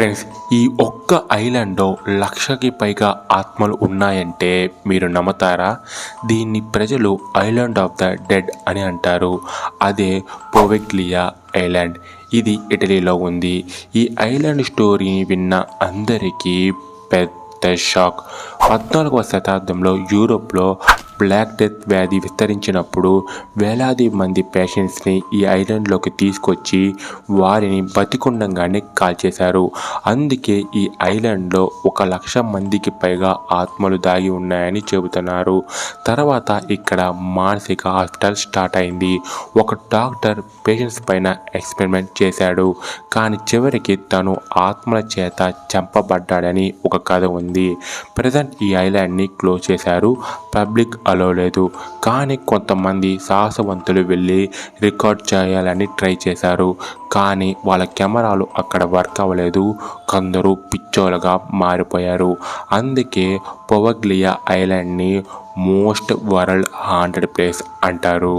Friends ఈ ఒక్క ఐలాండ్లో లక్షకి పైగా ఆత్మలు ఉన్నాయంటే మీరు నమ్ముతారా? దీన్ని ప్రజలు ఐలాండ్ ఆఫ్ ద డెడ్ అని అంటారు. అదే పోవెక్లియా ఐలాండ్. ఇది ఇటలీలో ఉంది. ఈ ఐలాండ్ స్టోరీని విన్న అందరికీ పెద్ద షాక్. పద్నాలుగవ శతాబ్దంలో యూరోప్లో బ్లాక్ డెత్ వ్యాధి విస్తరించినప్పుడు వేలాది మంది పేషెంట్స్ని ఈ ఐలాండ్లోకి తీసుకొచ్చి వారిని బతికుండంగానే కాల్చేశారు. అందుకే ఈ ఐలాండ్లో ఒక లక్ష మందికి పైగా ఆత్మలు దాగి ఉన్నాయని చెబుతున్నారు. తర్వాత ఇక్కడ మానసిక హాస్పిటల్ స్టార్ట్ అయింది. ఒక డాక్టర్ పేషెంట్స్ పైన ఎక్స్పెరిమెంట్ చేశాడు. కానీ చివరికి తను ఆత్మల చేత చంపబడ్డాడని ఒక కథ ఉంది. ప్రజెంట్ ఈ ఐలాండ్ని క్లోజ్ చేశారు పబ్లిక్ కలవలేదు కానీ కొంతమంది సాహసవంతులు వెళ్ళి రికార్డ్ చేయాలని ట్రై చేశారు. కానీ వాళ్ళ కెమెరాలు అక్కడ వర్క్ అవ్వలేదు. కొందరు పిచ్చోలుగా మారిపోయారు. అందుకే పొవగ్లియా ఐలాండ్ని మోస్ట్ వరల్డ్ హాంటెడ్ ప్లేస్ అంటారు.